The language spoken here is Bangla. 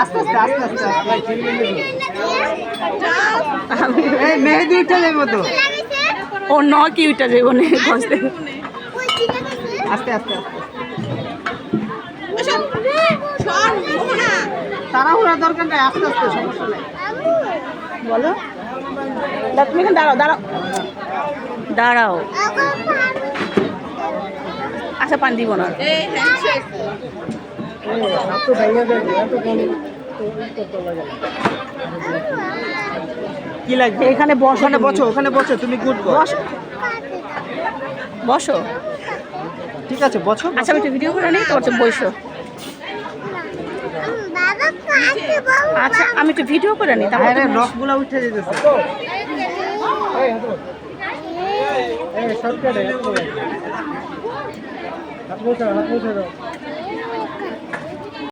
আস্তে আস্তে আস্তে আস্তে মেহেদি উঠে যাব তো। ও ন কি উঠে যাব নে আস্তে আস্তে আস্তে। তাড়াহুড়ার দরকার নাই আস্তে আস্তে সমস্যা নেই। বলো। তুমি এখানে দাঁড়াও দাঁড়াও। দাঁড়াও। আচ্ছা পানি দিব না। কি লাগবে? এখানে বসো। ওখানে। বসো ওখানে বসো তুমি গুড বসো। বসো। ঠিক আছে বসো। আচ্ছা আমি একটু ভিডিও করে নিই তোমার বসো। আচ্ছা আমি একটু ভিডিও করে নিই তাহলে রসগুলা উঠে যেতেছে।